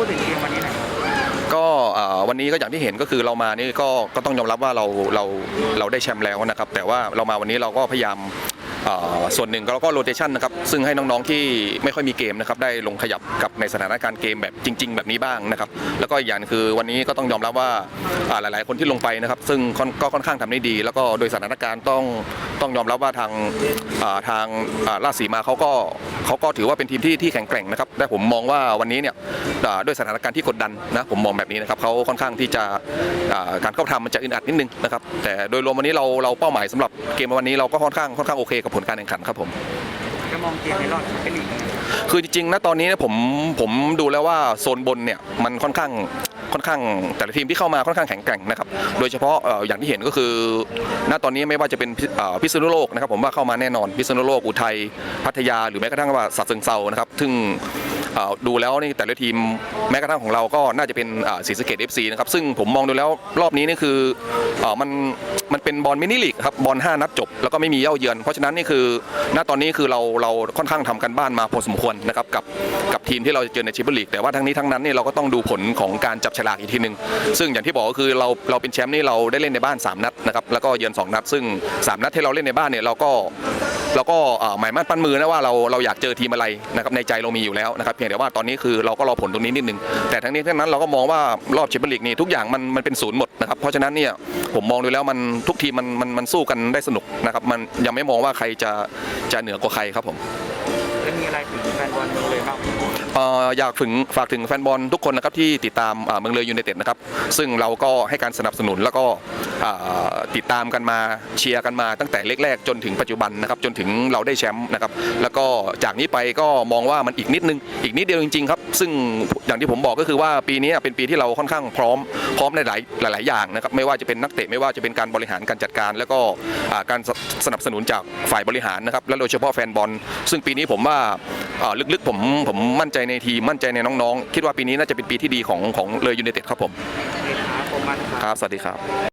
พูดถึงเกมวันนี้หน่อยครับก็วันนี้ก็อย่างที่เห็นก็คือเรามานี่ก็ก็ต้องยอมรับว่าเราเราเราได้แชมป์แล้วนะครับ แต่ว่าเรามาวันนี้เราก็พยายาม ส่วนหนึ่งเราก็โรเตชันนะครับซึ่งให้น้องๆที่ไม่ค่อยมีเกมนะครับได้ลงขยับกับในสถานการณ์เกมแบบจริง ๆ แบบนี้บ้างนะครับแล้วก็อีกอย่างคือวันนี้ก็ต้องยอมรับว่าหลายๆ คนที่ลงไปนะครับ ซึ่งก็ค่อนข้างทำได้ดี แล้วก็โดยสถานการณ์ต้องต้องยอมรับว่าทางทางราชสีมาเขาก็เขาก็ถือว่าเป็นทีมที่ที่แข็งแกร่งนะครับแต่ผมมองว่าวันนี้เนี่ยด้วยสถานการณ์ที่กดดันนะผมมองแบบนี้นะครับเขาค่อนข้างที่จะการเข้าทำมันจะอึดอัดนิดนึงนะครับแต่โดยรวมวันนี้เราเราเป้าหมายสำหรับเกมวันนี้เราก็ค่อนข้างค่อนข้างโอเคกับผลการแข่งขันครับผมจะมองเกมในรอบแชมเปี้ยนลีกยังไงคือจริงๆนะตอนนี้เนี่ยผมผมดูแล้วว่าโซนบนเนี่ยมันค่อนข้างค่อนข้างแต่ละทีมที่เข้ามาค่อนข้างแข็งแกร่งนะครับ โดยเฉพาะเอ่ออย่างที่เห็นก็คือ ณตอนนี้ไม่ว่าจะเป็นพิเอ่อพิษณุโลกนะครับ ผมว่าเข้ามาแน่นอนพิษณุโลกอุทัยพัทยา หรือแม้กระทั่งว่าสัตว์เชิงเซานะครับซึ่งเอ่อ ดูแล้วนี่แต่ละทีมแม้กระทั่งของเราก็น่าจะเป็นศรีสะเกดเอฟซีนะครับซึ่งผมมองดูแล้วรอบนี้นี่คืออมันมันเป็นบอลมินิลีกครับบอล5นัดจบ แล้วก็ไม่มีเย่าเยือน เพราะฉะนั้นนี่คือณตอนนี้คือเราเราค่อนข้างทำกันบ้านมาพอสมควรนะครับกับกับทีมที่เราจะเจอในแชมเปี้ยนลีกแต่ว่าทั้งนี้ทั้งนั้นเนี่ยเราก็ต้องดูผลของการจับฉลากอีกทีหนึ่งซึ่งอย่างที่บอกก็คือเราเราเป็นแชมป์นี่เราได้เล่นในบ้าน 3 นัดนะครับแล้วก็เยือน 2 นัด ซึ่ง 3 นัดที่เราเล่นในบ้านเนี่ยเราก็เราก็หมายมั่นปั้นมือนะว่าเราเราอยากเจอทีมอะไรนะครับในใจเรามีอยู่แล้วนะครับพียงแต่ว่าตอนนี้คือเราก็รอผลตรงนี้นิดนึง แต่ทั้งนี้ทั้งนั้นเราก็มองว่ารอบแชมเปี้ยนลีกนี่ทุกอย่างมันมันเป็นศูนย์หมดนะครับเพราะฉะนั้นเนี่ยผมมองดูแล้วมันทุกทีมมันมันมันสู้กันได้สนุกนะครับมันยังไม่มองว่าใครจะจะเหนือกว่าใครครับผมจะมีอะไรถึงแฟนบอลเมืองเลยบ้างเอ่ออยากถึงฝากถึงแฟนบอลทุกคนนะครับที่ติดตามอ่าเมืองเลยยูไนเต็ดนะครับซึ่งเราก็ให้การสนับสนุนแล้วก็อ่าติดตามกันมาเชียร์กันมาตั้งแต่เล็กแรกๆจนถึงปัจจุบันนะครับจนถึงเราได้แชมป์นะครับแล้วก็จากนี้ไปก็มองว่ามันอีกนิดนึงอีกนิดเดียวจริงๆครับซึ่งอย่างที่ผมบอกก็คือว่าปีนี้เป็นปีที่เราค่อนข้างพร้อมพร้อมในหลายหลาย ๆ อย่างนะครับไม่ว่าจะเป็นนักเตะไม่ว่าจะเป็นการบริหารการจัดการ แล้วก็อ่าการสนับสนุนจากฝ่ายบริหารนะครับและโดยเฉพาะแฟนบอล ซึ่งปีนี้ผมว่าอ่าลึกๆผมผมมั่นใจในทีมมั่นใจในน้องๆ คิดว่าปีนี้น่าจะเป็นปีที่ดีของของเลยยูไนเต็ดครับผมโอเคครับผมมันครับครับสวัสดีครับ